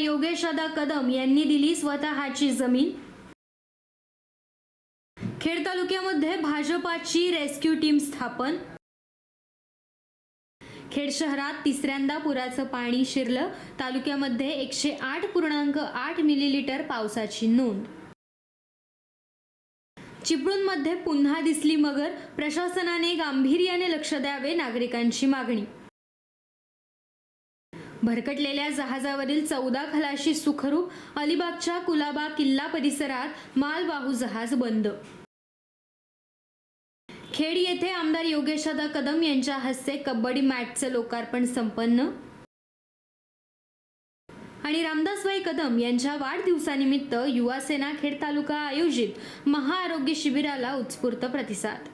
योगेशदा कदम यांनी दिली स्वतःची जमीन. खेड तालुक्यामध्ये भाजपाची रेस्क्यू टीम स्थापन. खेड शहरात तिसऱ्यांदा पुराचं पाणी शिरलं. तालुक्यामध्ये एकशे आठ पूर्णांक आठ मिलीलिटर पावसाची नोंद. चिपळूणमध्ये पुन्हा दिसली मगर. प्रशासनाने गांभीर्याने लक्ष द्यावे नागरिकांची मागणी. भरकटलेल्या जहाजावरील चौदा खलाशी सुखरूप अलिबागच्या कुलाबा किल्ला परिसरात मालवाहू जहाज बंद. खेड येथे आमदार योगेशदा कदम यांच्या हस्ते कबड्डी मॅटचं लोकार्पण संपन्न. आणि रामदासबाई कदम यांच्या वाढदिवसानिमित्त युवा सेना खेड तालुका आयोजित महाआरोग्य शिबिराला उत्स्फूर्त प्रतिसाद.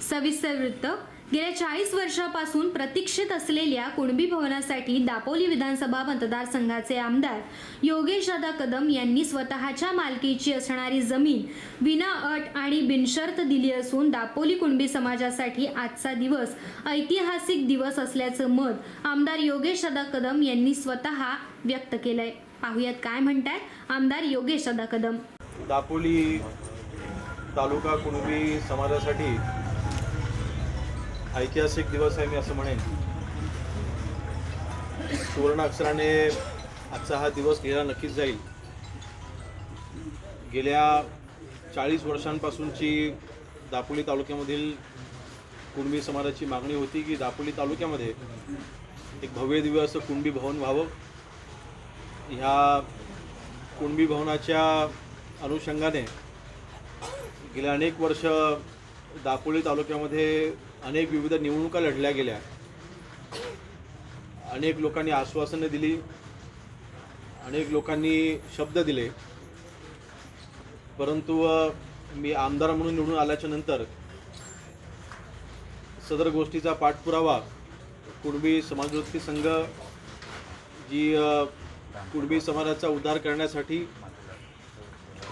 सविस्तर वृत्त गेल्या चाळीस वर्षापासून प्रतीक्षित असलेल्या कुणबी भवनासाठी दापोली विधानसभा मतदारसंघाचे आमदार योगेश दादा कदम यांनी स्वतःच्या मालकीची असणारी जमीन विना अट आणि बिनशर्त दिली असून दापोली कुणबी समाजासाठी आजचा दिवस ऐतिहासिक दिवस असल्याचं मत आमदार योगेश दादा कदम यांनी स्वतः व्यक्त केलंय. पाहुयात काय म्हणतात आमदार योगेश दादा कदम. दापोली तालुका कुणबी समाजासाठी ऐतिहासिक दिवस आहे मी असं म्हणेन. सुवर्ण अक्षराने आजचा हा दिवस लिहिला नक्कीच जाईल. गेल्या चाळीस वर्षांपासूनची दापोली तालुक्यामधील कुणबी समाजाची मागणी होती की दापोली तालुक्यामध्ये एक भव्य दिव्य असं कुणबी भवन व्हावं. ह्या कुणबी भवनाच्या अनुषंगाने गेल्या अनेक वर्ष दापोली तालुक्यामध्ये अनेक विविध निवडणुका लढल्या गेल्या. अनेक लोकांनी आश्वासनं दिली. अनेक लोकांनी शब्द दिले. परंतु मी आमदार म्हणून निवडून आल्याच्यानंतर सदर गोष्टीचा पाठपुरावा कुणबी समाजवृत्ती संघ जी कुणबी समाजाचा उद्धार करण्यासाठी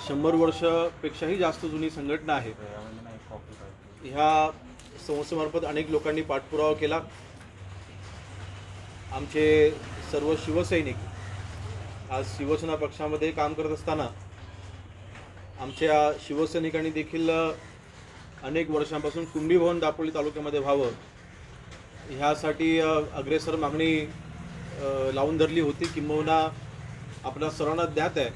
शंभर वर्षपेक्षाही जास्त जुनी संघटना आहे ह्या संस्थेमार्फत अनेक लोकांनी पाठपुरावा केला. आमचे सर्व शिवसैनिक आज शिवसेना पक्षामध्ये काम करत असताना आमच्या शिवसैनिकांनी देखील अनेक वर्षांपासून कुंडी भवन दापोली तालुक्यामध्ये व्हावं. ह्यासाठी अग्रेसर मागणी लावून धरली होती किंबहुना आपल्या सर्वांना ज्ञात आहे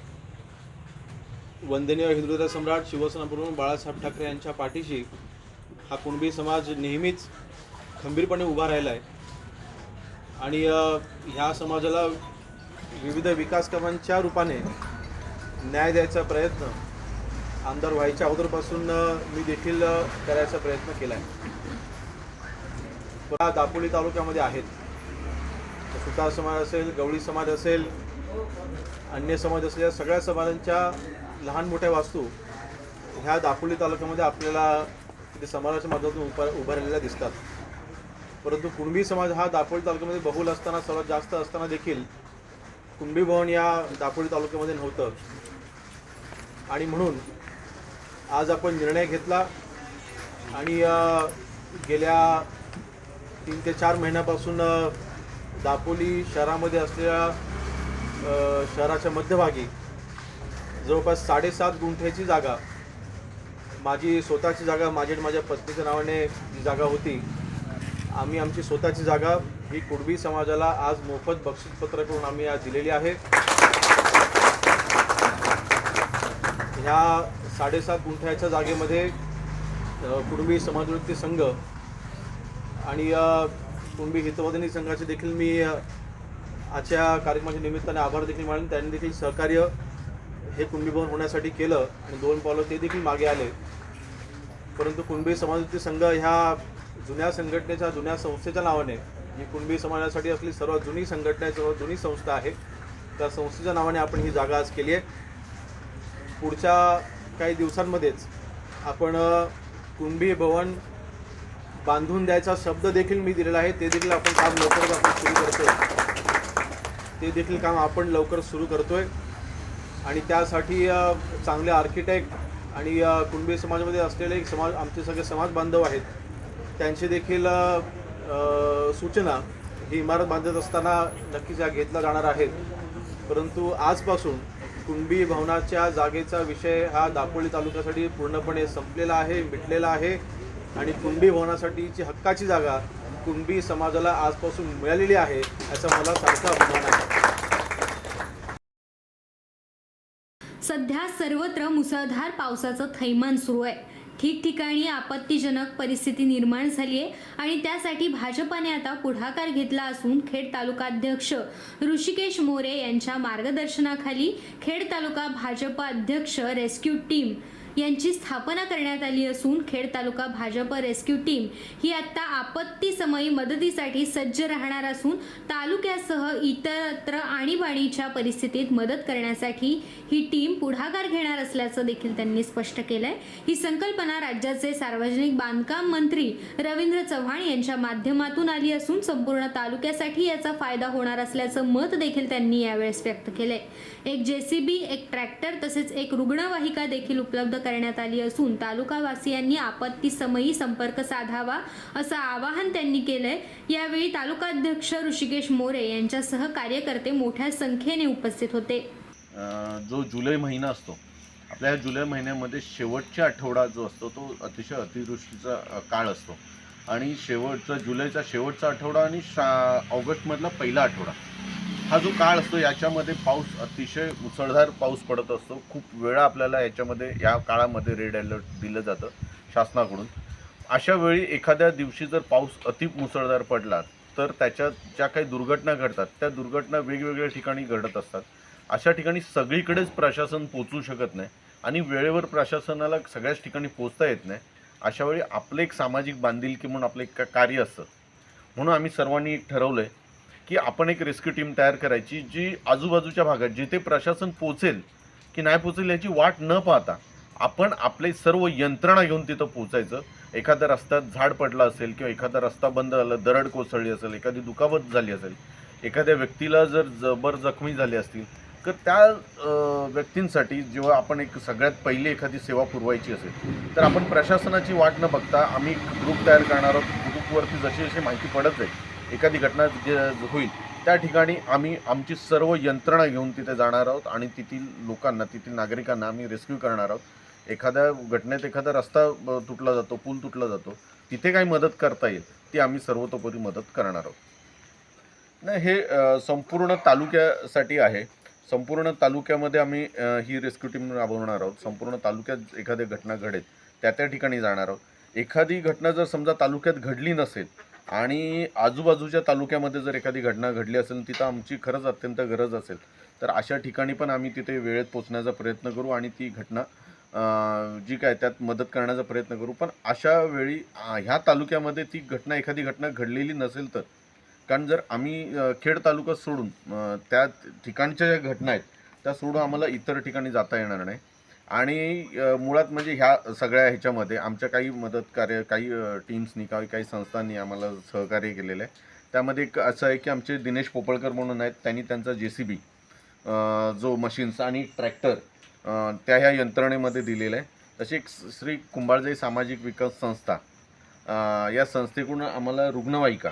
वंदनीय हिंदुत्व सम्राट शिवसेना प्रमुख बाळासाहेब ठाकरे यांच्या पाठीशी हा कुणबी समाज नेहमीच खंबीरपणे उभा राहिला आहे आणि ह्या समाजाला विविध विकास कामांच्या रूपाने न्याय द्यायचा प्रयत्न आमदार व्हायच्या अगोदरपासून मी देखील करायचा प्रयत्न केला आहे दापोली तालुक्यामध्ये आहेत. सुतार समाज असेल गवळी समाज असेल अन्य समाज असलेल्या सगळ्या समाजांच्या लहान मोठ्या वास्तू ह्या दापोली तालुक्यामध्ये आपल्याला ते समाजाच्या माध्यमातून उभा उभारलेल्या दिसतात. परंतु कुणबी समाज हा दापोली तालुक्यामध्ये बहुल असताना सर्वात जास्त असताना देखील कुणबी भवन या दापोली तालुक्यामध्ये नव्हतं. आणि म्हणून आज आपण निर्णय घेतला आणि गेल्या तीन ते चार महिन्यापासून दापोली शहरामध्ये असलेल्या शहराच्या मध्यभागी जवळपास साडेसात गुंठ्याची जागा माझी स्वतःची जागा माझी आणि माझ्या पत्नीच्या नावाने जी जागा होती. आम्ही आमची स्वतःची जागा ही कुडबी समाजाला आज मोफत बक्षीसपत्र करून आम्ही आज दिलेली आहे. ह्या साडेसात गुंठ्याच्या जागेमध्ये अ, कुणबी समाजवृत्ती संघ आणि कुणबी हितवादिनी संघाचे देखील मी आजच्या कार्यक्रमाच्या निमित्ताने आभार देखील मानले त्यांनी देखील सहकार्य हे कुंभीभवन होण्यासाठी केलं आणि दोन पावलं ते देखील मागे आले. परंतु कुणबी समाजवृत्ती संघ ह्या जुन्या संघटनेच्या जुन्या संस्थेच्या नावाने जी कुणबी समाजासाठी असली सर्वात जुनी संघटना आहे सर्वात जुनी संस्था आहे त्या संस्थेच्या नावाने आपण ही जागा आज केली आहे. पुढच्या काही दिवसांमध्येच आपण कुणबी भवन बांधून द्यायचा शब्द देखील मी दिलेला आहे ते देखील आपण काम लवकरच आपण सुरू आहे ते देखील काम आपण लवकर सुरू करतोय. आणि त्यासाठी चांगले आर्किटेक्ट आणि कुणबी समाजामध्ये असलेले एक समाज आमचे सगळे समाज बांधव आहेत. त्यांची देखील सूचना ही इमारत बांधत असताना नक्कीच या घेतल्या जाणार आहेत. परंतु आजपासून कुणबी भवनाच्या जागेचा विषय हा दापोली तालुक्यासाठी पूर्णपणे संपलेला आहे मिटलेला आहे आणि कुणबी भवनासाठीची हक्काची जागा कुणबी समाजाला आजपासून मिळालेली आहे याचा मला सारखा अभिमान आहे. सध्या सर्वत्र मुसळधार पावसाचं थैमान सुरू आहे. ठिकठिकाणी आपत्तीजनक परिस्थिती निर्माण झाली आहे आणि त्यासाठी भाजपाने आता पुढाकार घेतला असून खेड तालुकाध्यक्ष ऋषिकेश मोरे यांच्या मार्गदर्शनाखाली खेड तालुका भाजप अध्यक्ष रेस्क्यू टीम यांची स्थापना करण्यात आली असून खेड तालुका भाजप रेस्क्यू टीम ही आत्ता आपत्तीसमयी मदतीसाठी सज्ज राहणार असून तालुक्यासह इतरत्र आणीबाणीच्या परिस्थितीत मदत करण्यासाठी ही टीम पुढाकार घेणार असल्याचं देखील त्यांनी स्पष्ट केलंय. ही संकल्पना राज्याचे सार्वजनिक बांधकाम मंत्री रवींद्र चव्हाण यांच्या माध्यमातून आली असून संपूर्ण तालुक्यासाठी याचा फायदा होणार असल्याचं मत देखील त्यांनी यावेळेस व्यक्त केलंय. एक जेसीबी एक ट्रॅक्टर तसेच एक रुग्णवाहिका देखील उपलब्ध करण्यात आली असून तालुकावासियांनी आपत्तीसमयी संपर्क साधावा असं आवाहन त्यांनी केलंय. यावेळी तालुकाध्यक्ष ऋषिकेश मोरे यांच्यासह कार्यकर्ते मोठ्या संख्येने उपस्थित होते. जो जुलै महिना असतो आपल्या ह्या जुलै महिन्यामध्ये शेवटचा आठवडा जो असतो तो अतिशय अतिवृष्टीचा काळ असतो. आणि शेवटचा जुलैचा शेवटचा आठवडा आणि शा ऑगस्टमधला पहिला आठवडा. हा जो काळ असतो याच्यामध्ये पाऊस अतिशय मुसळधार पाऊस पडत असतो. खूप वेळा आपल्याला याच्यामध्ये या काळामध्ये रेड अलर्ट दिलं जातं शासनाकडून. अशा वेळी एखाद्या दिवशी जर पाऊस अति मुसळधार पडला तर त्याच्यात ज्या काही दुर्घटना घडतात त्या दुर्घटना वेगवेगळ्या ठिकाणी घडत असतात. अशा ठिकाणी सगळीकडेच प्रशासन पोचू शकत नाही आणि वेळेवर प्रशासनाला सगळ्याच ठिकाणी पोचता येत नाही. अशावेळी आपलं एक सामाजिक बांधिलकी म्हणून आपलं एक कार्य असतं. म्हणून आम्ही सर्वांनी एक ठरवलं आहे की आपण एक रेस्क्यू टीम तयार करायची जी आजूबाजूच्या भागात जिथे प्रशासन पोचेल की नाही पोचेल याची वाट न पाहता आपण आपले सर्व यंत्रणा घेऊन तिथं पोचायचं. एखाद्या रस्त्यात झाड पडलं असेल किंवा एखादा रस्ता बंद झाला दरड कोसळली असेल एखादी दुखापत झाली असेल एखाद्या व्यक्तीला जर जबर जखमी झाली असतील तर त्या व्यक्तींसाठी जेव्हा आपण एक सगळ्यात पहिली एखादी सेवा पुरवायची असेल तर आपण प्रशासनाची वाट न बघता आम्ही ग्रुप तयार करणार आहोत. ग्रुपवरती जशी जशी माहिती पडत जाईल एखादी घटना जे होईल त्या ठिकाणी आम्ही आमची सर्व यंत्रणा घेऊन तिथे जाणार आहोत आणि तेथील लोकांना तेथील नागरिकांना आम्ही रेस्क्यू करणार आहोत. एखाद्या घटनेत एखादा रस्ता तुटला जातो पूल तुटला जातो तिथे काही मदत करता येईल ती आम्ही सर्वतोपरी मदत करणार आहोत. नाही हे संपूर्ण तालुक्यासाठी आहे. संपूर्ण तालुक्यामध्ये आम्ही ही रेस्क्यू टीम राबवणार आहोत. संपूर्ण तालुक्यात एखादी घटना घडेल त्या त्या ठिकाणी जाणार आहोत. एखादी घटना जर समजा तालुक्यात घडली नसेल आणि आजूबाजूच्या तालुक्यामध्ये जर एखादी घटना घडली असेल तिथं आमची खरंच अत्यंत गरज असेल. तर अशा ठिकाणी पण आम्ही तिथे वेळेत पोचण्याचा प्रयत्न करू आणि ती घटना जी काय त्यात मदत करण्याचा प्रयत्न करू. पण अशा वेळी ह्या तालुक्यामध्ये ती घटना एखादी घटना घडलेली नसेल तर कारण जर आम्ही खेड तालुका सोडून त्या ठिकाणच्या ज्या घटना आहेत त्या सोडून आम्हाला इतर ठिकाणी जाता येणार नाही. आणि मुळात म्हणजे ह्या सगळ्या ह्याच्यामध्ये आमच्या काही मदत कार्य काही टीम्सनी काही काही संस्थांनी आम्हाला सहकार्य केलेलं आहे. त्यामध्ये एक असं आहे की आमचे दिनेश पोपळकर म्हणून आहेत त्यांनी त्यांचा जे सी बी जो मशीन्स आणि ट्रॅक्टर त्या ह्या यंत्रणेमध्ये दिलेलं आहे. तशी एक श्री कुंभाळजाई सामाजिक विकास संस्था या संस्थेकडून आम्हाला रुग्णवाहिका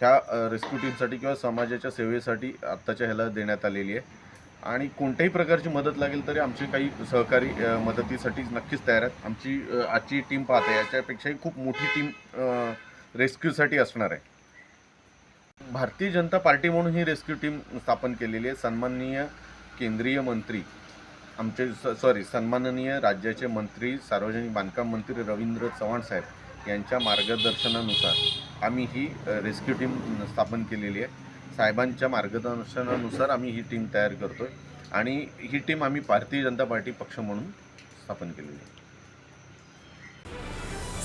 ह्या रेस्क्यू टीमसाठी किंवा समाजाच्या सेवेसाठी आत्ताच्या ह्याला देण्यात आलेली आहे. आणि कोणत्याही प्रकारची मदत लागेल तरी आमचे काही सहकारी मदतीसाठी नक्कीच तयार आहेत. आमची आजची टीम पाहते. याच्यापेक्षाही खूप मोठी टीम रेस्क्यूसाठी असणार आहे. भारतीय जनता पार्टी म्हणून ही रेस्क्यू टीम स्थापन केलेली आहे. सन्माननीय केंद्रीय मंत्री आमचे सॉरी सन्माननीय राज्याचे मंत्री सार्वजनिक बांधकाम मंत्री रवींद्र चव्हाण साहेब यांच्या मार्गदर्शनानुसार आम्ही ही रेस्क्यू टीम स्थापन केलेली आहे. साहेबांच्या मार्गदर्शनानुसार आम्ही ही टीम तयार करतो आहे आणि ही टीम आम्ही भारतीय जनता पार्टी पक्ष म्हणून स्थापन केलेली आहे.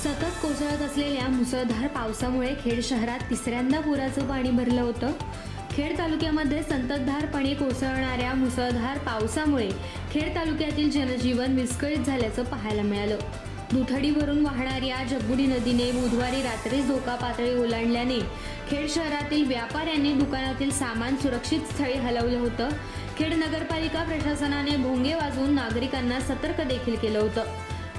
सतत कोसळत असलेल्या मुसळधार पावसामुळे खेड शहरात तिसऱ्यांदा पुराचं पाणी भरलं होतं. खेड तालुक्यामध्ये संततधारपणे कोसळणाऱ्या मुसळधार पावसामुळे खेड तालुक्यातील जनजीवन विस्कळीत झाल्याचं पाहायला मिळालं. दुथडी भरून वाहणाऱ्या जगबुडी नदीने बुधवारी रात्रीच धोका पातळी ओलांडल्याने खेड शहरातील व्यापाऱ्यांनी दुकानातील सामान सुरक्षित स्थळी हलवलं होतं. खेड नगरपालिका प्रशासनाने भोंगे वाजवून नागरिकांना सतर्क देखील केलं होतं.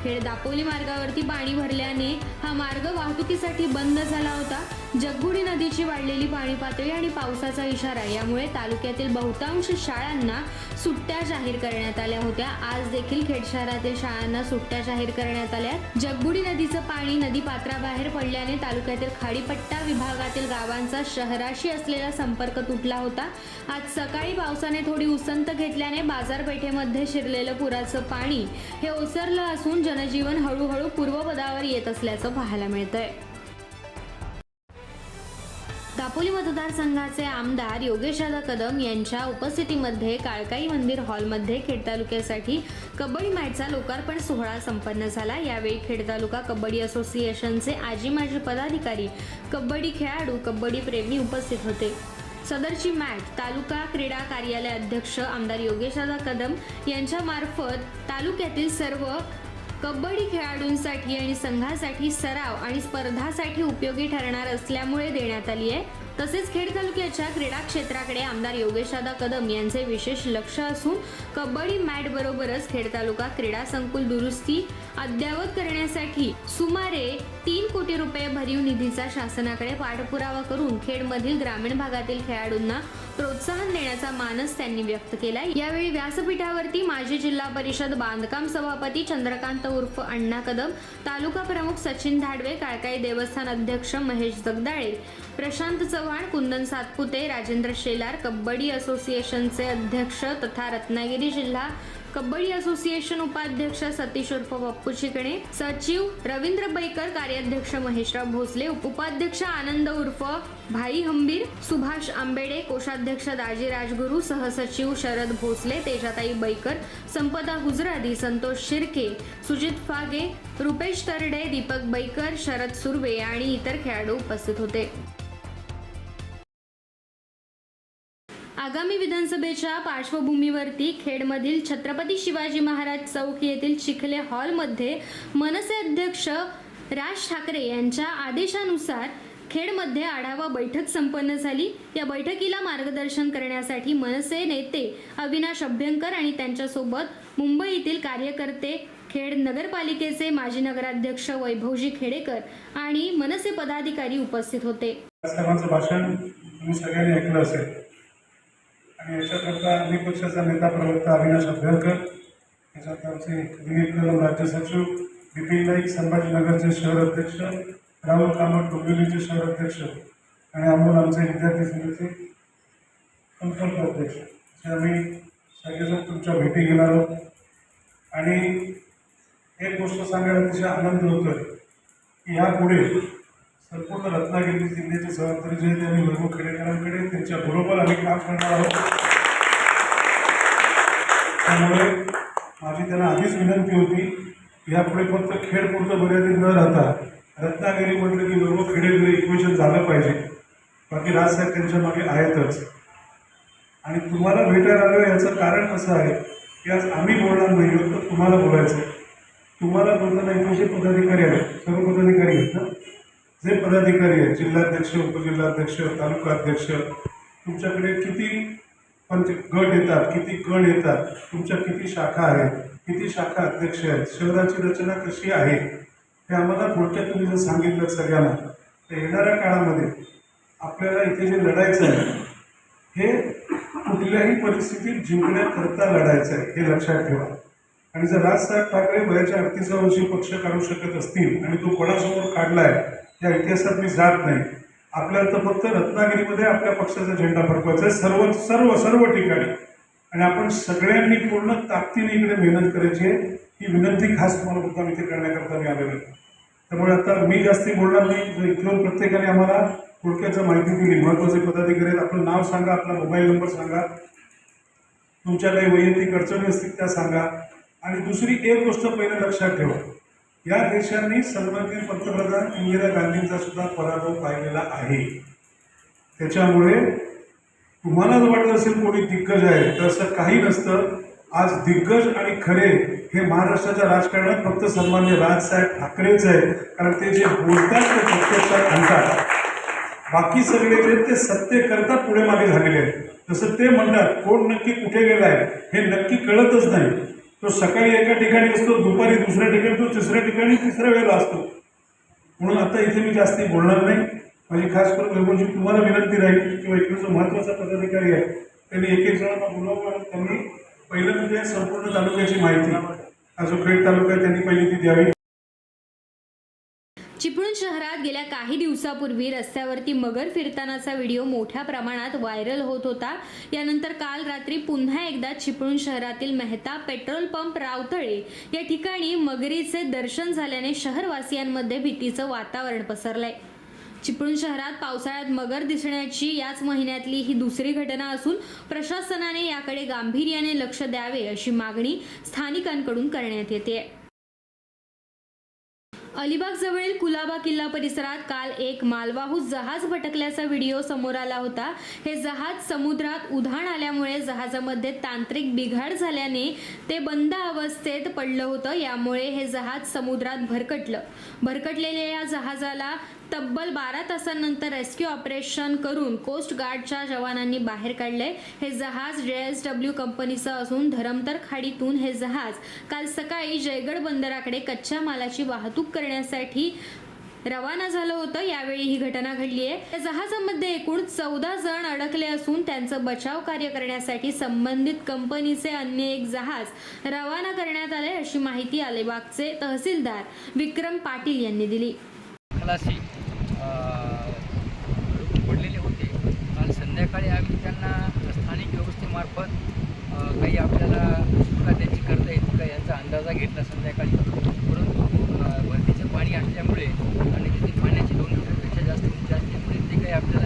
खेड दापोली मार्गावरती पाणी भरल्याने हा मार्ग वाहतुकीसाठी बंद झाला होता. जगबुडी नदीची वाढलेली पाणी पातळी आणि पावसाचा इशारा यामुळे तालुक्यातील बहुतांश शाळांना सुट्ट्या जाहीर करण्यात आल्या होत्या. आज देखील खेड शहरातील शाळांना सुट्ट्या जाहीर करण्यात आल्या. जगबुडी नदीचं पाणी नदी पात्राबाहेर पडल्याने तालुक्यातील खाडीपट्टा विभागातील गावांचा शहराशी असलेला संपर्क तुटला होता. आज सकाळी पावसाने थोडी उसंत घेतल्याने बाजारपेठेमध्ये शिरलेलं पुराचं पाणी हे ओसरलं असून जन जनजीवन हळूहळू पूर्वपदावर येत असल्याचं पाहायला मिळतंय. दापोली मतदारसंघाचे आमदार योगेशदादा कदम यांच्या उपस्थितीमध्ये काळकाई मंदिर हॉलमध्ये खेड तालुक्यासाठी कबड्डी मॅचचा लोकार्पण सोहळा संपन्न झाला. यावेळी खेड तालुका कबड्डी असोसिएशनचे आजी माजी पदाधिकारी कबड्डी खेळाडू कबड्डी प्रेमी उपस्थित होते. सदरची मॅच तालुका क्रीडा कार्यालय अध्यक्ष आमदार योगेशदादा कदम यांच्यामार्फत तालुक्यातील सर्व कबड्डी खेळाडूंसाठी आणि संघासाठी सराव आणि स्पर्धासाठी उपयोगी ठरणार असल्यामुळे देण्यात आली आहे. तसेच खेड तालुक्याच्या क्रीडा क्षेत्राकडे आमदार योगेशदादा कदम यांचे विशेष लक्ष असून कबड्डी मॅट बरोबरच खेड तालुका क्रीडा संकुल दुरुस्ती अद्ययावत करण्यासाठी सुमारे तीन कोटी रुपये भरीव निधीचा शासनाकडे पाठपुरावा करून खेडमधील ग्रामीण भागातील खेळाडूंना प्रोत्साहन देण्याचा मानस त्यांनी व्यक्त केला यावेळी व्यासपीठावरती माजी जिल्हा परिषद बांधकाम सभापती चंद्रकांत उर्फ अण्णा कदम तालुका प्रमुख सचिन धाडवे काळकाई देवस्थान अध्यक्ष महेश जगदाळे प्रशांत चव्हाण कुंदन सातपुते राजेंद्र शेलार कबड्डी असोसिएशनचे अध्यक्ष तथा रत्नागिरी जिल्हा कबड्डी असोसिएशन उपाध्यक्ष सतीश उर्फ पप्पू शिकणे सचिव रवींद्र बैकर कार्याध्यक्ष महेशराव भोसले उपाध्यक्ष आनंद उर्फ भाई हंबीर सुभाष आंबेडे कोषाध्यक्ष दाजी राजगुरू सहसचिव शरद भोसले तेजाताई बैकर संपदा गुजराती संतोष शिर्के सुजित फागे रुपेश तरडे दीपक बैकर शरद सुर्वे आणि इतर खेळाडू उपस्थित होते. आगामी विधानसभेच्या पार्श्वभूमीवरती खेडमधील छत्रपती शिवाजी महाराज चौक येथील चिखले हॉलमध्ये मनसे अध्यक्ष राज ठाकरे यांच्या आदेशानुसार खेडमध्ये आढावा बैठक संपन्न झाली. या बैठकीला मार्गदर्शन करण्यासाठी मनसे नेते अविनाश अभ्यंकर आणि त्यांच्यासोबत मुंबईतील कार्यकर्ते खेड नगरपालिकेचे माजी नगराध्यक्ष वैभवजी खेडेकर आणि मनसे पदाधिकारी उपस्थित होते. भाषण तुम्ही सगळ्यांनी ऐकलं असेल. आणि याच्याकरता आम्ही पक्षाचा नेता प्रवक्ता अविनाश अभ्यंकर याच्यात आमचे विनीत कदम राज्य सचिव बिपिन नाईक संभाजीनगरचे शहर अध्यक्ष राहुल कामत डोंबिवलीचे शहर अध्यक्ष आणि अमोल आमचे विद्यार्थी संघाचे संपर्क अध्यक्ष. असे आम्ही सगळेजण तुमच्या भेटी घेणार आहोत. आणि एक गोष्ट सांगायला अतिशय आनंद होतोय की यापुढे संपूर्ण रत्नागिरी जिल्ह्याचे जबाबदारी जे आहे आम्ही वैभव खेडेकरांकडे त्यांच्या बरोबर आम्ही काम करणार आहोत. त्यामुळे माझी त्यांना आधीच विनंती होती यापुढे फक्त खेळ पुरतं मर्यादित न राहता रत्नागिरी म्हटलं की वैभव खेडेकडे इक्वेशन झालं पाहिजे. बाकी राजसाहेब त्यांच्या मागे आहेतच. आणि तुम्हाला भेटायला आलो याचं कारण असं आहे की आज आम्ही बोलणार नाही आहोत तर तुम्हाला बोलायचं आहे. तुम्हाला बोलताना एकोणीसशे पदाधिकारी आहेत सर्व पदाधिकारी आहेत ना जे पदाधिकारी आहेत जिल्हाध्यक्ष उपजिल्हाध्यक्ष तालुका अध्यक्ष तुमच्याकडे किती पंच गट येतात किती गण येतात तुमच्या किती शाखा आहेत किती शाखा अध्यक्ष आहेत शहराची रचना कशी आहे हे आम्हाला थोडक्यात तुम्ही जर सांगितलं सगळ्यांना तर येणाऱ्या काळामध्ये आपल्याला इथे जे लढायचं आहे हे कुठल्याही परिस्थितीत जिंकण्याकरता लढायचं आहे हे लक्षात ठेवा. आणि जर राजसाहेब ठाकरे वयाच्या अडतीसव्या वर्षी पक्ष काढू शकत असतील आणि तो कोणासमोर आहे या इतिहासात मी जात नाही. आपल्याला तर फक्त रत्नागिरीमध्ये आपल्या पक्षाचा झेंडा फडकवायचा आहे. सर्व सर्व सर्व ठिकाणी. आणि आपण सगळ्यांनी पूर्ण ताकदीने इकडे मेहनत करायची आहे. ही विनंती खास तुम्हाला मुद्दाम इथे करण्याकरता मी आलेलो आहे. त्यामुळे आता मी जास्ती बोलणार नाही. इथून प्रत्येकाने आम्हाला थोडक्याचं माहिती दिली महत्त्वाचे पदाधिकारी आहेत. आपलं नाव सांगा आपला मोबाईल नंबर सांगा. तुमच्या काही वैयक्तिक अडचणी असतील त्या सांगा. आणि दुसरी एक गोष्ट पहिले लक्षात ठेवा. या देशांनी सन्माननीय पंतप्रधान इंदिरा गांधींचा सुद्धा पराभव पाहिलेला आहे. त्याच्यामुळे तुम्हाला जर वाटत असेल कोणी दिग्गज आहे. तर असं काही नसतं. आज दिग्गज आणि खरे हे महाराष्ट्राच्या राजकारणात फक्त सन्मान्य राजसाहेब ठाकरेच आहे कारण ते जे बोलतात ते प्रत्यक्षात आणतात बाकी सगळे जे ते सत्तेकरता पुढे मागे झालेले आहेत. जसं ते म्हणतात कोण नक्की कुठे गेलाय हे नक्की कळतच नाही. तो सकाळी एका ठिकाणी असतो दुपारी दुसऱ्या ठिकाणी तो तिसऱ्या ठिकाणी तिसऱ्या वेळेला असतो. म्हणून आता इथे मी जास्ती बोलणार नाही. माझी खास करून लोकांची तुम्हाला विनंती राहील किंवा इकडे जो महत्त्वाचा पदाधिकारी आहे. त्यांनी एक एक जणांना बोलावं आणि त्यांनी पहिलं म्हणजे संपूर्ण तालुक्याची माहिती. हा जो खेड तालुका आहे त्यांनी पहिली ती द्यावी. चिपळूण शहरात गेल्या काही दिवसापूर्वी रस्त्यावरती मगर फिरतानाचा व्हिडिओ मोठ्या प्रमाणात व्हायरल होत होता. यानंतर काल रात्री पुन्हा एकदा चिपळूण शहरातील मेहता पेट्रोल पंप रावतळे या ठिकाणी मगरीचे दर्शन झाल्याने शहरवासियांमध्ये भीतीचं वातावरण पसरलंय. चिपळूण शहरात पावसाळ्यात मगर दिसण्याची याच महिन्यातली ही दुसरी घटना असून प्रशासनाने याकडे गांभीर्याने लक्ष द्यावे अशी मागणी स्थानिकांकडून करण्यात येते अलिबाग जवळील कुलाबा किल्ला परिसरात काल एक मालवाहू जहाज भटकल्याचा व्हिडिओ समोर आला होता. हे जहाज समुद्रात उधाण आल्यामुळे जहाजामध्ये तांत्रिक बिघाड झाल्याने ते बंद अवस्थेत पडलं होतं. यामुळे हे जहाज समुद्रात भरकटलं. भरकटलेल्या या जहाजाला तब्बल बारा तासांनंतर रेस्क्यू ऑपरेशन करून कोस्ट गार्डच्या जवानांनी बाहेर काढले. हे जहाज जे एस डब्ल्यू कंपनीचं असून धरमतर खाडीतून हे जहाज काल सकाळी जयगड बंदराकडे कच्च्या मालाची वाहतूक करण्यासाठी रवाना झालं होतं. यावेळी ही घटना घडली आहे. या जहाजामध्ये एकूण चौदा जण अडकले असून त्यांचं बचाव कार्य करण्यासाठी संबंधित कंपनीचे अन्य एक जहाज रवाना करण्यात आले अशी माहिती अलिबागचे तहसीलदार विक्रम पाटील यांनी दिली खलासी पडलेले होते काल संध्याकाळी आम्ही त्यांना स्थानिक व्यवस्थेमार्फत काही आपल्याला सुटका त्यांची करता येते का याचा अंदाजा घेतला संध्याकाळी. परंतु भरतीचं पाणी असल्यामुळे आणि तिथे पाण्याची दोन लिटरपेक्षा जास्त उंची असल्यामुळे ते काही आपल्याला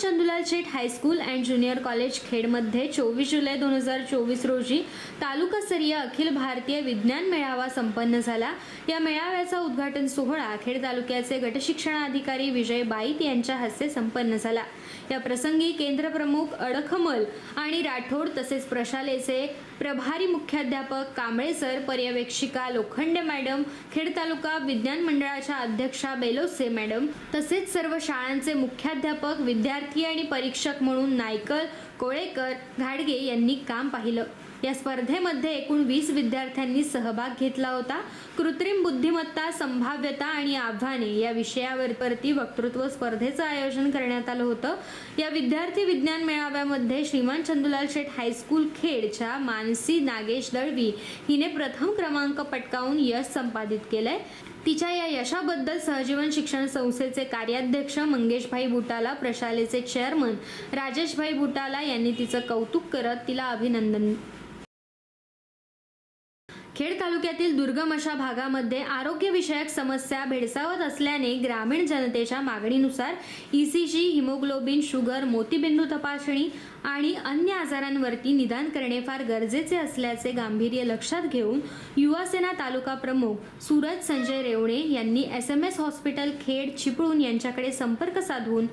Chandulal Sheth high school and junior college खेडमध्ये चोवीस जुलै दोन हजार चोवीस रोजी तालुकास्तरीय अखिल भारतीय विज्ञान मेळावा संपन्न झाला. या मेळाव्याचा उद्घाटन सोहळा खेड तालुक्याचे गटशिक्षणाधिकारी विजय बाईत यांच्या हस्ते संपन्न झाला. या प्रसंगी केंद्रप्रमुख अडखमल आणि राठोड तसेच प्रशालेचे प्रभारी मुख्याध्यापक कांबळे सर पर्यवेक्षिका लोखंडे मॅडम खेड तालुका विज्ञान मंडळाच्या अध्यक्षा बेलोसे मॅडम तसेच सर्व शाळांचे मुख्याध्यापक विद्यार्थी आणि परीक्षक म्हणून नायकर कोळेकर घाडगे यांनी काम पाहिलं. या स्पर्धेमध्ये एकूण वीस विद्यार्थ्यांनी सहभाग घेतला होता. कृत्रिम बुद्धिमत्ता संभाव्यता आणि आव्हाने या विषयावरती वक्तृत्व स्पर्धेचं आयोजन करण्यात आलं होतं. या विद्यार्थी विज्ञान मेळाव्यामध्ये श्रीमान चंदुलाल शेठ हायस्कूल खेडच्या मानसी नागेश दळवी हिने प्रथम क्रमांक पटकावून यश संपादित केलंय. तिच्या या यशाबद्दल सहजीवन शिक्षण संस्थेचे कार्याध्यक्ष मंगेशभाई बुटाला प्रशालेचे चेअरमन राजेशभाई बुटाला यांनी तिचं कौतुक करत तिला अभिनंदन खेड तालुक्यातील दुर्गम अशा भागामध्ये आरोग्यविषयक समस्या भेडसावत असल्याने ग्रामीण जनतेच्या मागणीनुसार E C G haemoglobin sugar मोतीबिंदू तपासणी आणि अन्य आजारांवरती निदान करणे फार गरजेचे असल्याचे गांभीर्य लक्षात घेऊन युवासेना तालुका प्रमुख सूरज संजय रेवणे यांनी S M S hospital Khed Chiplun यांच्याकडे संपर्क साधून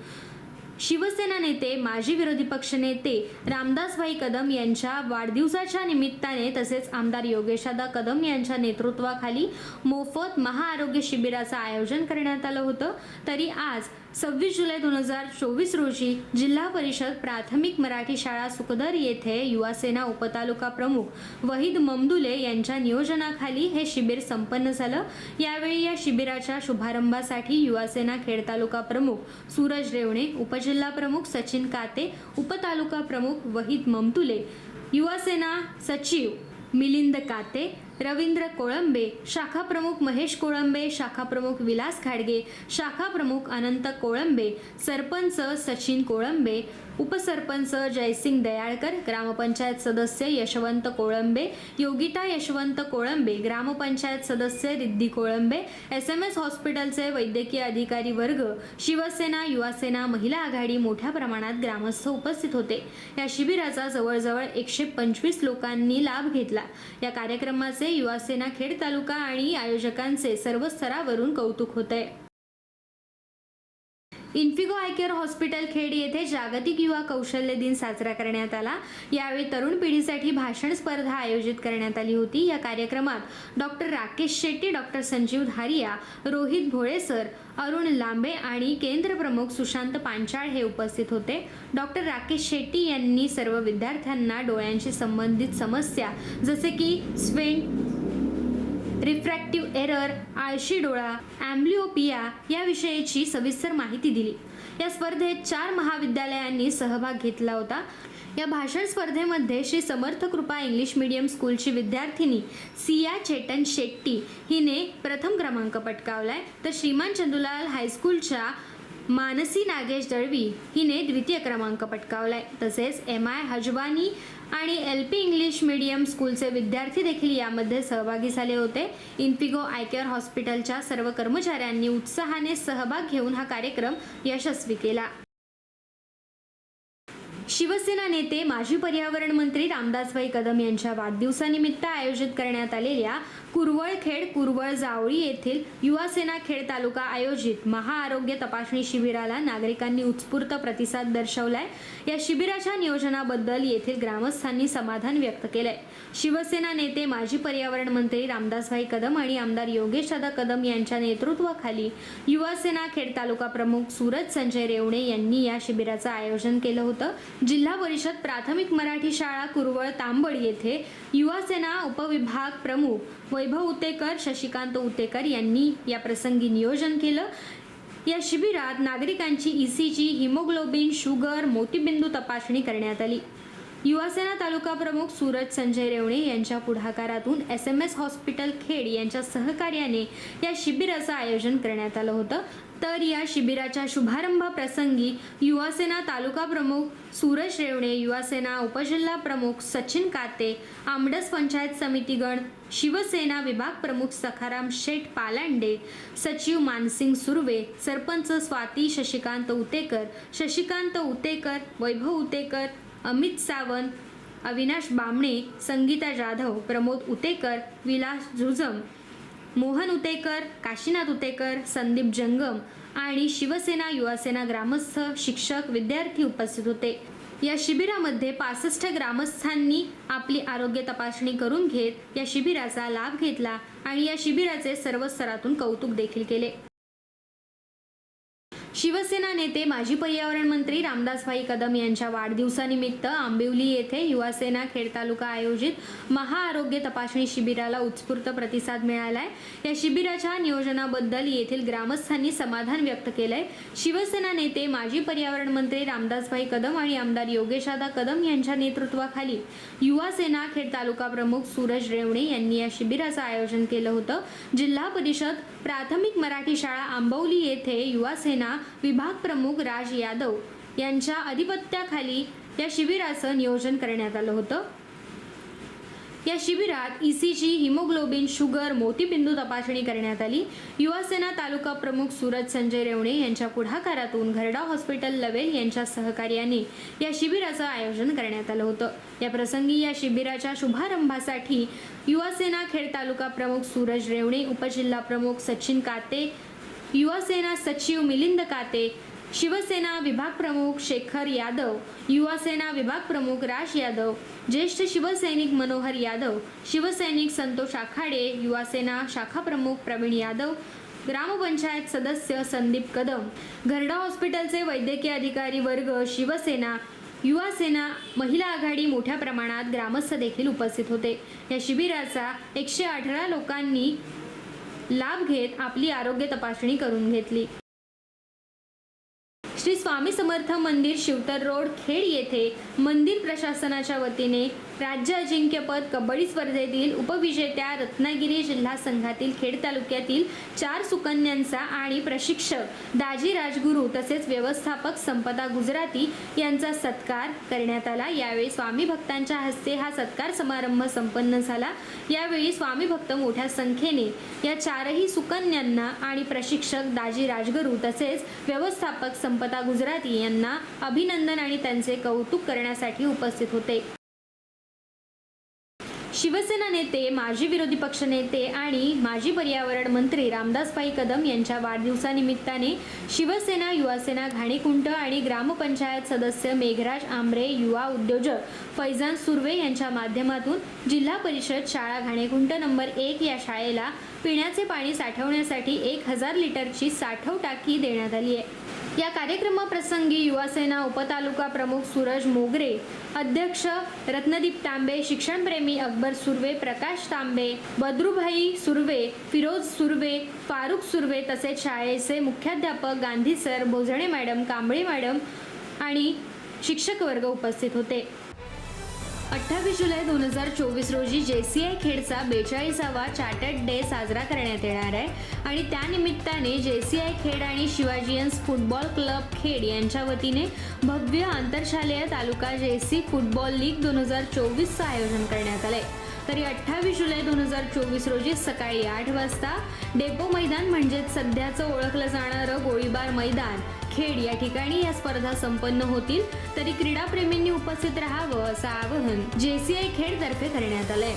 शिवसेना नेते माजी विरोधी पक्षनेते रामदासभाई कदम यांच्या वाढदिवसाच्या निमित्ताने तसेच आमदार योगेशादा कदम यांच्या नेतृत्वाखाली मोफत महाआरोग्य शिबिराचं आयोजन करण्यात आलं होतं. तरी आज सव्वीस जुलै दोन हजार चोवीस रोजी जिल्हा परिषद प्राथमिक मराठी शाळा सुखदर येथे युवासेना उपतालुका प्रमुख वहीद ममदुले यांच्या नियोजनाखाली हे शिबिर संपन्न झालं. यावेळी या शिबिराच्या शुभारंभासाठी युवासेना खेड तालुका प्रमुख सूरज रेवणे उपजिल्हा प्रमुख सचिन काते उपतालुका प्रमुख वहीद ममतुले युवासेना सचिव मिलिंद काते रवींद्र कोळंबे शाखा प्रमुख महेश कोळंबे शाखा प्रमुख विलास खाडगे शाखा प्रमुख अनंत कोळंबे सरपंच सचिन कोळंबे उपसरपंच जयसिंग दयाळकर ग्रामपंचायत सदस्य यशवंत कोळंबे योगिता यशवंत कोळंबे ग्रामपंचायत सदस्य Riddhi Kolambe S M S हॉस्पिटलचे वैद्यकीय अधिकारी वर्ग शिवसेना युवासेना महिला आघाडी मोठ्या प्रमाणात ग्रामस्थ उपस्थित होते. या शिबिराचा जवळजवळ एकशे पंचवीस लोकांनी लाभ घेतला. या कार्यक्रमाचे युवासेना खेड तालुका आणि आयोजकांचे सर्व स्तरावरून कौतुक होते Infigo eye care hospital Khed येथे जागतिक युवा कौशल्य दिन साजरा करण्यात आला. यावेळी तरुण पिढीसाठी भाषण स्पर्धा आयोजित करण्यात आली होती. या कार्यक्रमात डॉक्टर राकेश शेट्टी डॉक्टर संजीव धारिया रोहित भोळेसर अरुण लांबे आणि केंद्र प्रमुख सुशांत पांचाळ हे उपस्थित होते. डॉक्टर राकेश शेट्टी यांनी सर्व विद्यार्थ्यांना डोळ्यांशी संबंधित समस्या जसे की स्वेंट रिफ्रॅक्टिव्ह एरर आळशी डोळा ॲम्ब्लिओपिया याविषयीची सविस्तर माहिती दिली. या स्पर्धेत चार महाविद्यालयांनी सहभाग घेतला होता. या भाषण स्पर्धेमध्ये श्री समर्थ कृपा इंग्लिश मीडियम स्कूलची विद्यार्थिनी सिया चेतन शेट्टी हिने प्रथम क्रमांक पटकावलाय. तर श्रीमान चंदुलाल हायस्कूलच्या मानसी नागेश दळवी हिने द्वितीय क्रमांक पटकावलाय. तसेच एम आय हजवानी आणि एल पी इंग्लिश मीडियम स्कूलचे विद्यार्थी देखील यामध्ये सहभागी झाले होते. इन्फिगो आयकेअर हॉस्पिटलच्या सर्व कर्मचाऱ्यांनी उत्साहाने सहभाग घेऊन हा कार्यक्रम यशस्वी केला. शिवसेना नेते माजी पर्यावरण मंत्री रामदासभाई कदम यांच्या वाढदिवसानिमित्त आयोजित करण्यात आलेल्या कुरवळखेड कुरवळ जावळी येथील युवासेना खेड तालुका आयोजित महाआरोग्य तपासणी शिबिराला नागरिकांनी उत्स्फूर्त प्रतिसाद दर्शवलाय. या शिबिराच्या नियोजनाबद्दल येथील ग्रामस्थांनी समाधान व्यक्त केलंय. शिवसेना नेते माजी पर्यावरण मंत्री रामदासभाई कदम आणि आमदार योगेश दादा कदम यांच्या नेतृत्वाखाली युवासेना खेड तालुका प्रमुख सूरज संजय रेवणे यांनी या शिबिराचं आयोजन केलं होतं. जिल्हा परिषद प्राथमिक मराठी शाळा कुरवळ तांबड येथे युवासेना उपविभाग प्रमुख वैभव उतेकर शशिकांत उतेकर यांनी या प्रसंगी नियोजन केलं. या शिबिरात नागरिकांची E C G haemoglobin sugar मोतीबिंदू तपासणी करण्यात आली. युवासेना तालुका प्रमुख सूरज संजय रेवणे यांच्या पुढाकारातून S M S hospital Khed यांच्या सहकार्याने या शिबिराचं आयोजन करण्यात आलं होतं. तर या शिबिराच्या शुभारंभ प्रसंगी युवासेना तालुका प्रमुख सूरज रेवणे युवासेना उपजिल्हा प्रमुख सचिन काते आमडस पंचायत समितीगण शिवसेना विभाग प्रमुख सखाराम शेठ पालांडे सचिव मानसिंग सुर्वे सरपंच स्वाती शशिकांत उतेकर शशिकांत उतेकर वैभव उतेकर अमित सावंत अविनाश बामणे संगीता जाधव प्रमोद उतेकर विलास झुजम मोहन उतेकर काशीनाथ उतेकर संदीप जंगम आणि शिवसेना युवासेना ग्रामस्थ शिक्षक विद्यार्थी उपस्थित होते. या शिबिरामध्ये पासष्ट ग्रामस्थांनी आपली आरोग्य तपासणी करून घेत या शिबिराचा लाभ घेतला आणि या शिबिराचे सर्व स्तरातून कौतुक देखील केले. शिवसेना नेते माजी पर्यावरण मंत्री रामदासभाई कदम यांच्या वाढदिवसानिमित्त आंबिवली येथे युवासेना खेड तालुका आयोजित महाआरोग्य तपासणी शिबिराला उत्स्फूर्त प्रतिसाद मिळालाय. या शिबिराच्या नियोजनाबद्दल येथील ग्रामस्थांनी समाधान व्यक्त केलंय. शिवसेना नेते माजी पर्यावरण मंत्री रामदासभाई कदम आणि आमदार योगेशादा कदम यांच्या नेतृत्वाखाली युवासेना खेड तालुका प्रमुख सूरज रेवणे यांनी या शिबिराचं आयोजन केलं होतं. जिल्हा परिषद प्राथमिक मराठी शाळा आंबवली येथे युवासेना विभाग प्रमुख राज यादव यांच्या अधिपत्याखाली या शिबिराचं नियोजन करण्यात आलं होतं. या शिबिरात ईसीजी हिमोग्लोबिन शुगर मोतीबिंदू तपासणी करण्यात आली. युवासेना तालुका प्रमुख सूरज संजय रेवणे यांच्या पुढाकारातून घरडाव हॉस्पिटल लवेल यांच्या सहकार्याने या शिबिराचं आयोजन करण्यात आलं होतं. या प्रसंगी या शिबिराच्या शुभारंभासाठी युवासेना खेड तालुका प्रमुख सूरज रेवणे उपजिल्हा प्रमुख सचिन काते युवासेना सचिव मिलिंद काते शिवसेना विभाग प्रमुख शेखर यादव युवासेना विभाग प्रमुख राज यादव ज्येष्ठ शिवसैनिक मनोहर यादव शिवसैनिक संतोष आखाडे युवासेना शाखा प्रमुख प्रवीण यादव ग्रामपंचायत सदस्य संदीप कदम घरडा हॉस्पिटलचे वैद्यकीय अधिकारी वर्ग शिवसेना युवासेना महिला आघाडी मोठ्या प्रमाणात ग्रामस्थ देखील उपस्थित होते. या शिबिराचा एकशे अठरा लोकांनी लाभ घेत आपली आरोग्य तपासणी करून घेतली. श्री स्वामी समर्थ मंदिर शिवतर रोड खेड येथे मंदिर प्रशासनाच्या वतीने राज्य अजिंक्यपद कबड्डी स्पर्धेतील उपविजेत्या रत्नागिरी जिल्हा संघातील खेड तालुक्यातील चार सुकन्यांचा आणि प्रशिक्षक दाजी राजगुरू तसेच व्यवस्थापक संपदा गुजराती यांचा सत्कार करण्यात आला. यावेळी स्वामी भक्तांच्या हस्ते हा सत्कार समारंभ संपन्न झाला. यावेळी स्वामी भक्त मोठ्या संख्येने या चारही सुकन्यांना आणि प्रशिक्षक दाजी राजगुरू तसेच व्यवस्थापक संपदा गुजराती यांना अभिनंदन आणि त्यांचे कौतुक करण्यासाठी उपस्थित होते. शिवसेना नेते माजी विरोधी पक्षनेते आणि माजी पर्यावरण मंत्री रामदासभाई कदम यांच्या वाढदिवसानिमित्ताने शिवसेना युवासेना घाणीकुंट आणि ग्रामपंचायत सदस्य मेघराज आंबरे युवा उद्योजक फैजान सुर्वे यांच्या माध्यमातून जिल्हा परिषद शाळा घाणेकुंट नंबर एक या शाळेला पिण्याचे पाणी साठवण्यासाठी एक हजार लिटरची साठव टाकी देण्यात आली आहे. या कार्यक्रमाप्रसंगी युवासेना उपतालुका प्रमुख सूरज मोगरे अध्यक्ष रत्नदीप तांबे शिक्षणप्रेमी अकबर सुर्वे प्रकाश तांबे बद्रुभाई सुर्वे फिरोज सुर्वे फारुख सुर्वे तसेच शाळेचे मुख्याध्यापक Gandhi sir Bhojane madam Kamble madam आणि शिक्षक वर्ग उपस्थित होते. अठ्ठावीस जुलै दोन हजार चोवीस रोजी जे सी आय खेडचा बेचाळीसावा चार्टर्ड डे साजरा करण्यात येणार आहे. आणि त्यानिमित्ताने जे सी आय खेड आणि शिवाजीयन्स फुटबॉल क्लब खेड यांच्या वतीने भव्य आंतरशालेय तालुका जे सी फुटबॉल लीग दोन हजार चोवीसचं आयोजन करण्यात आलं आहे तरी अठ्ठावीस जुलै दोन हजार चोवीस रोजी सकाळी आठ वाजता डेपो मैदान म्हणजेच सध्याचं ओळखलं जाणारं गोळीबार मैदान खेड या ठिकाणी या स्पर्धा संपन्न होतील. तरी क्रीडाप्रेमींनी उपस्थित राहावं असं आवाहन जेसीआय खेड तर्फे करण्यात आलंय.